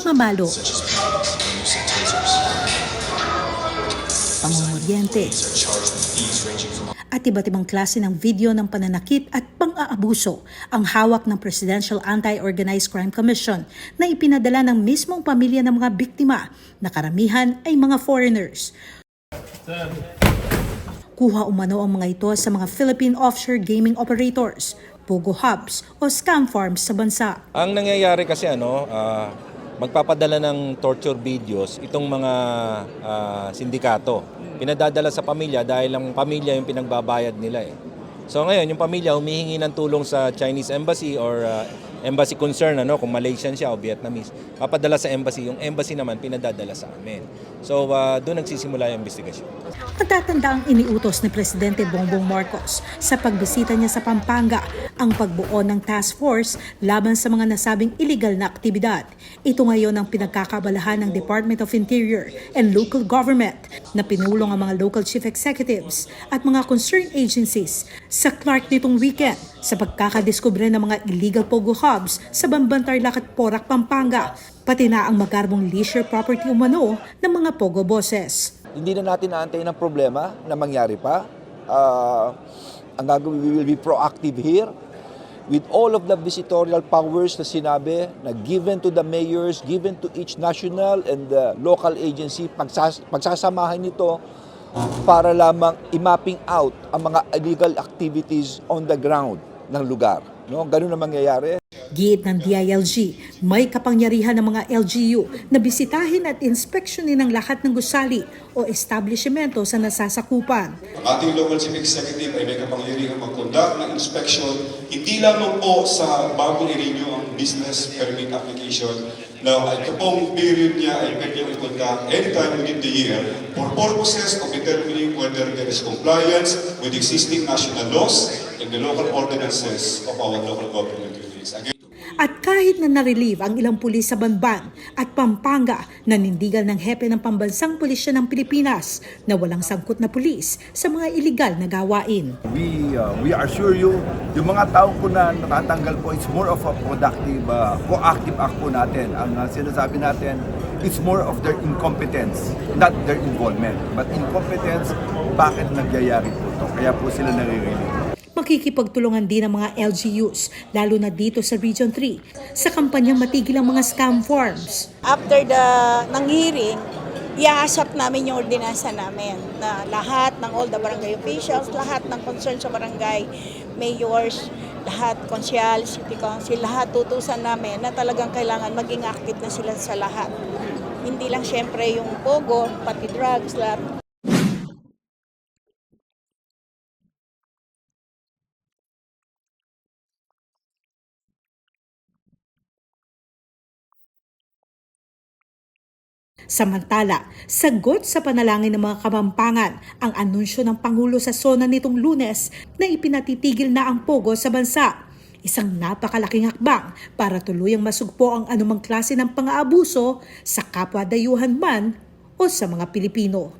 pamamalo, pamumuryente, at iba't ibang klase ng video ng pananakit at pang-aabuso ang hawak ng Presidential Anti-Organized Crime Commission na ipinadala ng mismong pamilya ng mga biktima na karamihan ay mga foreigners. Kuha umano ang mga ito sa mga Philippine offshore gaming operators, Pogo hubs o scam farms sa bansa. Ang nangyayari kasi ano, ah, magpapadala ng torture videos itong mga ah, sindikato. Pinadadala sa pamilya dahil ang pamilya yung pinagbabayad nila eh. So ngayon, yung pamilya humihingi ng tulong sa Chinese embassy or ah, embassy concern ano, kung Malaysian siya o Vietnamese, papadala sa embassy, yung embassy naman pinadadala sa amin. So ah, doon nagsisimula yung investigasyon. Matatanda ang iniutos ni Presidente Bongbong Marcos sa pagbisita niya sa Pampanga ang pagbuo ng task force laban sa mga nasabing illegal na aktibidad. Ito ngayon ang pinagkakabalahan ng Department of Interior and Local Government na pinulong ang mga local chief executives at mga concerned agencies sa Clark nitong weekend sa pagkakadiskubre ng mga illegal pogo hubs sa Bamban Tarlac at Porac, Pampanga, pati na ang magarbong leisure property umano ng mga pogo bosses. Hindi na natin naantay ng problema na mangyari pa. Ah, ang gagawin, we will be proactive here with all of the visitorial powers na sinabi na given to the mayors, given to each national and the local agency, pagsas- pagsasamahan nito para lamang i-mapping out ang mga illegal activities on the ground ng lugar. No? Ganun ang mangyayari. Giit ng DILG, may kapangyarihan ng mga LGU na bisitahin at inspeksyonin ang lahat ng gusali o establishmento sa nasasakupan. Ang ating local chief executive ay may kapangyarihan mag-conduct ng inspection hindi lamang po sa bagong i-renew ang business permit application Now, ito pong period niya ay pwede i-conduct anytime within the year for purposes of determining whether there is compliance with existing national laws and the local ordinances of our local government units. Again, At kahit na na-relieve ang ilang pulis sa Banban at Pampanga, nanindigan ng hepe ng pambansang pulisya ng Pilipinas na walang sangkot na pulis sa mga iligal na gawain. we uh, we assure you yung mga tao po na natatanggal po it's more of a productive uh, proactive act po natin. Ang uh, sinasabi natin it's more of their incompetence not their involvement. But incompetence bakit nagyayari po to? Kaya po sila naririnig Makikipagtulungan din ang mga LGUs, lalo na dito sa Region 3, sa kampanyang matigil ang mga scam farms. after the ng hearing, iaasap namin yung ordinansa namin na lahat ng all the barangay officials, lahat ng concern sa barangay, mayors, lahat, konsyal, city council, lahat tutusan namin na talagang kailangan maging active na sila sa lahat. Hindi lang syempre yung pogo, pati drugs, lahat. Samantala, sagot sa panalangin ng mga kamampangan ang anunsyo ng Pangulo sa SONA nitong lunes na ipinatitigil na ang pogo sa bansa. Isang napakalaking hakbang para tuluyang masugpo ang anumang klase ng pang-aabuso sa kapwa dayuhan man o sa mga Pilipino.